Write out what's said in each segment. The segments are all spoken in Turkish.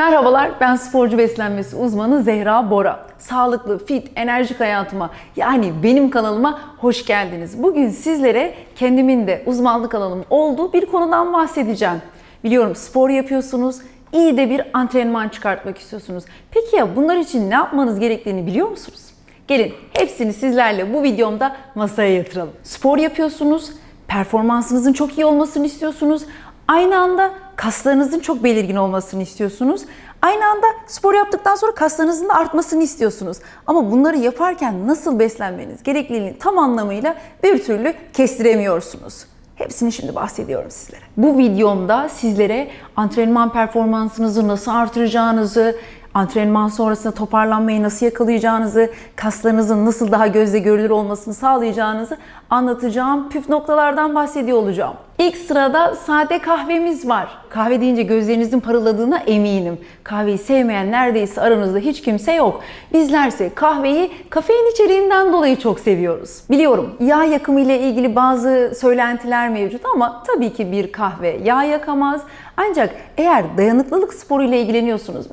Merhabalar, ben sporcu beslenmesi uzmanı Zehra Bora. Sağlıklı, fit, enerjik hayatıma yani benim kanalıma hoş geldiniz. Bugün sizlere kendimin de uzmanlık alanım olduğu bir konudan bahsedeceğim. Biliyorum spor yapıyorsunuz, iyi de bir antrenman çıkartmak istiyorsunuz. Peki ya bunlar için ne yapmanız gerektiğini biliyor musunuz? Gelin hepsini sizlerle bu videomda masaya yatıralım. Spor yapıyorsunuz, performansınızın çok iyi olmasını istiyorsunuz. Aynı anda kaslarınızın çok belirgin olmasını istiyorsunuz. Aynı anda spor yaptıktan sonra kaslarınızın da artmasını istiyorsunuz. Ama bunları yaparken nasıl beslenmeniz gerekliliğini tam anlamıyla bir türlü kestiremiyorsunuz. Hepsini şimdi bahsediyorum sizlere. Bu videomda sizlere antrenman performansınızı nasıl artıracağınızı, antrenman sonrasında toparlanmayı nasıl yakalayacağınızı, kaslarınızın nasıl daha gözle görülür olmasını sağlayacağınızı anlatacağım püf noktalardan bahsediyor olacağım. İlk sırada sade kahvemiz var. Kahve deyince gözlerinizin parıldadığına eminim. Kahveyi sevmeyen neredeyse aranızda hiç kimse yok. Bizlerse kahveyi kafein içeriğinden dolayı çok seviyoruz. Biliyorum yağ yakımı ile ilgili bazı söylentiler mevcut ama tabii ki bir kahve yağ yakamaz. Ancak eğer dayanıklılık sporu ile ilgileniyorsunuz,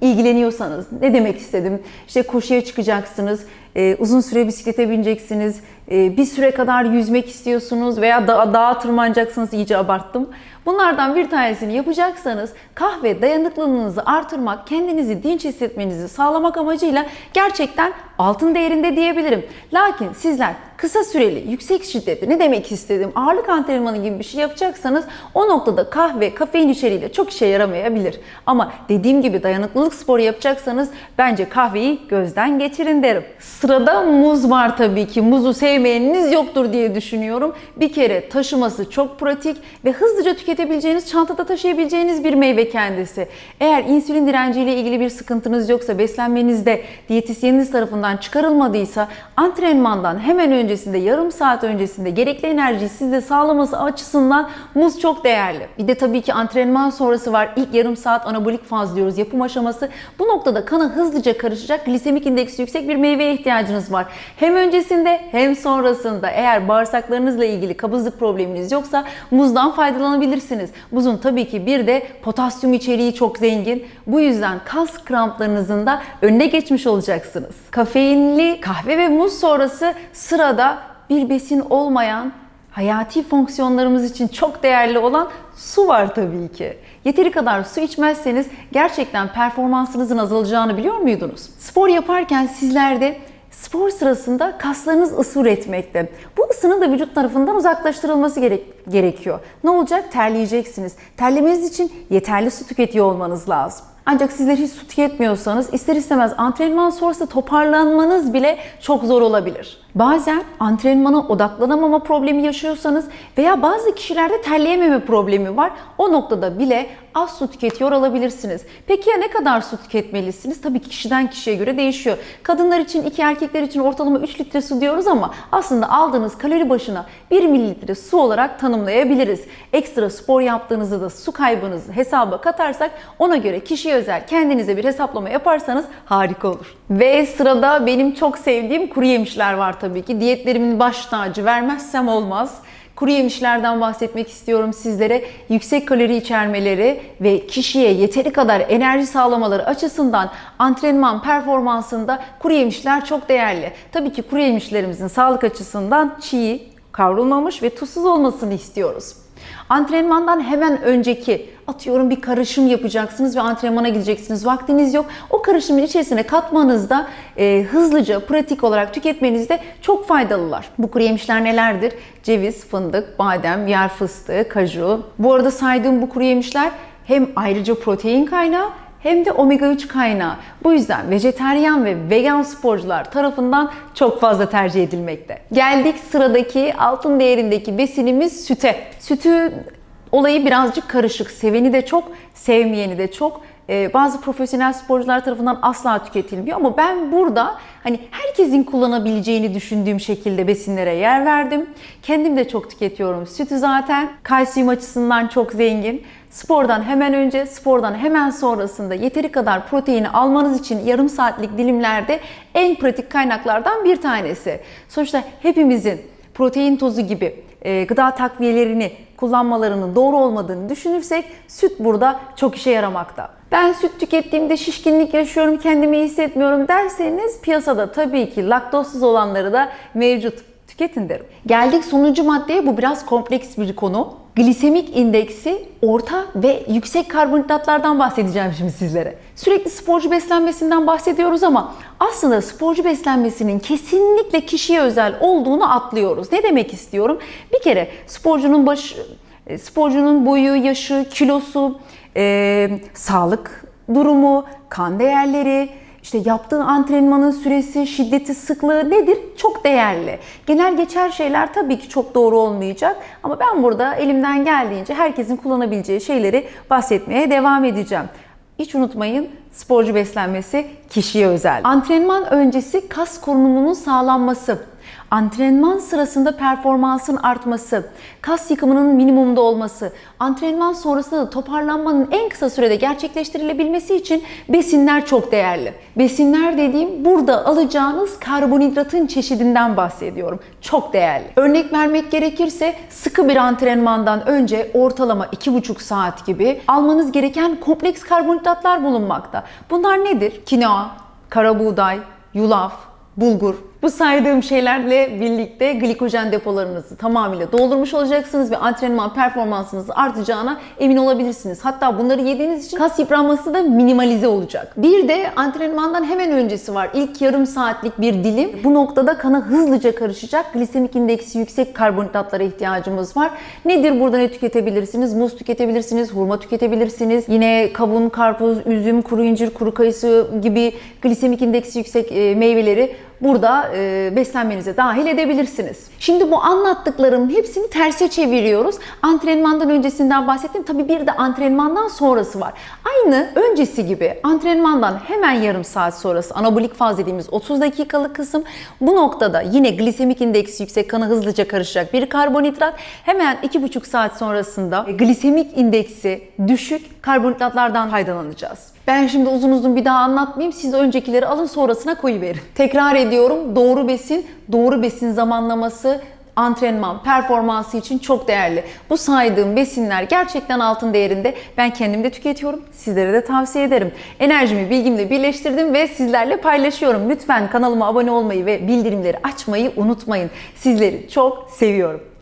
ilgileniyorsanız ne demek istedim? İşte koşuya çıkacaksınız, e, uzun süre bisiklete bineceksiniz, e, bir süre kadar yüzmek istiyorsunuz veya da, dağa tırmanacaksınız iyice abarttım. Bunlardan bir tanesini yapacaksanız kahve dayanıklılığınızı artırmak, kendinizi dinç hissetmenizi sağlamak amacıyla gerçekten altın değerinde diyebilirim. Lakin sizler kısa süreli, yüksek şiddetli ne demek istedim ağırlık antrenmanı gibi bir şey yapacaksanız o noktada kahve, kafein içeriğiyle çok işe yaramayabilir. Ama dediğim gibi dayanıklılık sporu yapacaksanız bence kahveyi gözden geçirin derim. Sırada muz var tabii ki. Muzu sevmeyeniniz yoktur diye düşünüyorum. Bir kere taşıması çok pratik ve hızlıca tüketebileceğiniz, çantada taşıyabileceğiniz bir meyve kendisi. Eğer insülin direnciyle ilgili bir sıkıntınız yoksa, beslenmenizde diyetisyeniniz tarafından çıkarılmadıysa, antrenmandan hemen öncesinde, yarım saat öncesinde gerekli enerjiyi size sağlaması açısından muz çok değerli. Bir de tabii ki antrenman sonrası var. İlk yarım saat anabolik faz diyoruz, yapım aşaması. Bu noktada kana hızlıca karışacak, glisemik indeksi yüksek bir meyveye ihtiyacınız var. Hem öncesinde hem sonrasında eğer bağırsaklarınızla ilgili kabızlık probleminiz yoksa muzdan faydalanabilirsiniz. Muzun tabii ki bir de potasyum içeriği çok zengin. Bu yüzden kas kramplarınızın da önüne geçmiş olacaksınız. Kafeinli kahve ve muz sonrası sırada bir besin olmayan hayati fonksiyonlarımız için çok değerli olan su var tabii ki. Yeteri kadar su içmezseniz gerçekten performansınızın azalacağını biliyor muydunuz? Spor yaparken sizlerde spor sırasında kaslarınız ısı üretmekte. Bu ısının da vücut tarafından uzaklaştırılması gerek gerekiyor. Ne olacak? Terleyeceksiniz. Terlemeniz için yeterli su tüketiyor olmanız lazım. Ancak sizler hiç su tüketmiyorsanız ister istemez antrenman sonrası toparlanmanız bile çok zor olabilir. Bazen antrenmana odaklanamama problemi yaşıyorsanız veya bazı kişilerde terleyememe problemi var. O noktada bile az su tüketiyor olabilirsiniz. Peki ya ne kadar su tüketmelisiniz? Tabii ki kişiden kişiye göre değişiyor. Kadınlar için, iki erkekler için ortalama 3 litre su diyoruz ama aslında aldığınız kalori başına 1 mililitre su olarak tanımlayabiliriz. Ekstra spor yaptığınızda da su kaybınızı hesaba katarsak ona göre kişiye özel kendinize bir hesaplama yaparsanız harika olur. Ve sırada benim çok sevdiğim kuru yemişler var tabii ki. Diyetlerimin baş tacı vermezsem olmaz. Kuru yemişlerden bahsetmek istiyorum sizlere. Yüksek kalori içermeleri ve kişiye yeteri kadar enerji sağlamaları açısından antrenman performansında kuru yemişler çok değerli. Tabii ki kuru yemişlerimizin sağlık açısından çiğ, kavrulmamış ve tuzsuz olmasını istiyoruz. Antrenmandan hemen önceki atıyorum bir karışım yapacaksınız ve antrenmana gideceksiniz. Vaktiniz yok. O karışımın içerisine katmanızda e, hızlıca, pratik olarak tüketmenizde çok faydalılar. Bu kuru yemişler nelerdir? Ceviz, fındık, badem, yer fıstığı, kaju. Bu arada saydığım bu kuru yemişler hem ayrıca protein kaynağı hem de omega 3 kaynağı. Bu yüzden vejeteryan ve vegan sporcular tarafından çok fazla tercih edilmekte. Geldik sıradaki altın değerindeki besinimiz süte. Sütü olayı birazcık karışık. Seveni de çok, sevmeyeni de çok. Ee, bazı profesyonel sporcular tarafından asla tüketilmiyor ama ben burada hani herkesin kullanabileceğini düşündüğüm şekilde besinlere yer verdim. Kendim de çok tüketiyorum. Sütü zaten kalsiyum açısından çok zengin. Spordan hemen önce, spordan hemen sonrasında yeteri kadar proteini almanız için yarım saatlik dilimlerde en pratik kaynaklardan bir tanesi. Sonuçta hepimizin protein tozu gibi e, gıda takviyelerini kullanmalarının doğru olmadığını düşünürsek süt burada çok işe yaramakta. Ben süt tükettiğimde şişkinlik yaşıyorum, kendimi iyi hissetmiyorum derseniz piyasada tabii ki laktozsuz olanları da mevcut. Tüketin derim. Geldik sonuncu maddeye. Bu biraz kompleks bir konu. Glisemik indeksi orta ve yüksek karbonhidratlardan bahsedeceğim şimdi sizlere. Sürekli sporcu beslenmesinden bahsediyoruz ama aslında sporcu beslenmesinin kesinlikle kişiye özel olduğunu atlıyoruz. Ne demek istiyorum? Bir kere sporcunun baş sporcunun boyu, yaşı, kilosu, e, sağlık durumu, kan değerleri, işte yaptığı antrenmanın süresi, şiddeti, sıklığı nedir? Çok değerli. Genel geçer şeyler tabii ki çok doğru olmayacak ama ben burada elimden geldiğince herkesin kullanabileceği şeyleri bahsetmeye devam edeceğim. Hiç unutmayın sporcu beslenmesi kişiye özel. Antrenman öncesi kas korunumunun sağlanması, antrenman sırasında performansın artması, kas yıkımının minimumda olması, antrenman sonrasında da toparlanmanın en kısa sürede gerçekleştirilebilmesi için besinler çok değerli. Besinler dediğim burada alacağınız karbonhidratın çeşidinden bahsediyorum. Çok değerli. Örnek vermek gerekirse sıkı bir antrenmandan önce ortalama 2,5 saat gibi almanız gereken kompleks karbonhidratlar bulunmakta. Bunlar nedir? Kinoa, kara buğday, yulaf, bulgur. Bu saydığım şeylerle birlikte glikojen depolarınızı tamamıyla doldurmuş olacaksınız ve antrenman performansınız artacağına emin olabilirsiniz. Hatta bunları yediğiniz için kas yıpranması da minimalize olacak. Bir de antrenmandan hemen öncesi var. İlk yarım saatlik bir dilim. Bu noktada kana hızlıca karışacak glisemik indeksi yüksek karbonhidratlara ihtiyacımız var. Nedir burada ne tüketebilirsiniz? Muz tüketebilirsiniz, hurma tüketebilirsiniz. Yine kavun, karpuz, üzüm, kuru incir, kuru kayısı gibi glisemik indeksi yüksek e, meyveleri burada e, beslenmenize dahil edebilirsiniz. Şimdi bu anlattıklarımın hepsini terse çeviriyoruz. Antrenmandan öncesinden bahsettim. Tabii bir de antrenmandan sonrası var. Aynı öncesi gibi antrenmandan hemen yarım saat sonrası anabolik faz dediğimiz 30 dakikalık kısım. Bu noktada yine glisemik indeksi yüksek kana hızlıca karışacak bir karbonhidrat. Hemen 2,5 saat sonrasında glisemik indeksi düşük karbonhidratlardan faydalanacağız. Ben şimdi uzun uzun bir daha anlatmayayım. Siz öncekileri alın sonrasına koyuverin. Tekrar ediyorum. Doğru besin, doğru besin zamanlaması antrenman, performansı için çok değerli. Bu saydığım besinler gerçekten altın değerinde. Ben kendim de tüketiyorum. Sizlere de tavsiye ederim. Enerjimi bilgimle birleştirdim ve sizlerle paylaşıyorum. Lütfen kanalıma abone olmayı ve bildirimleri açmayı unutmayın. Sizleri çok seviyorum.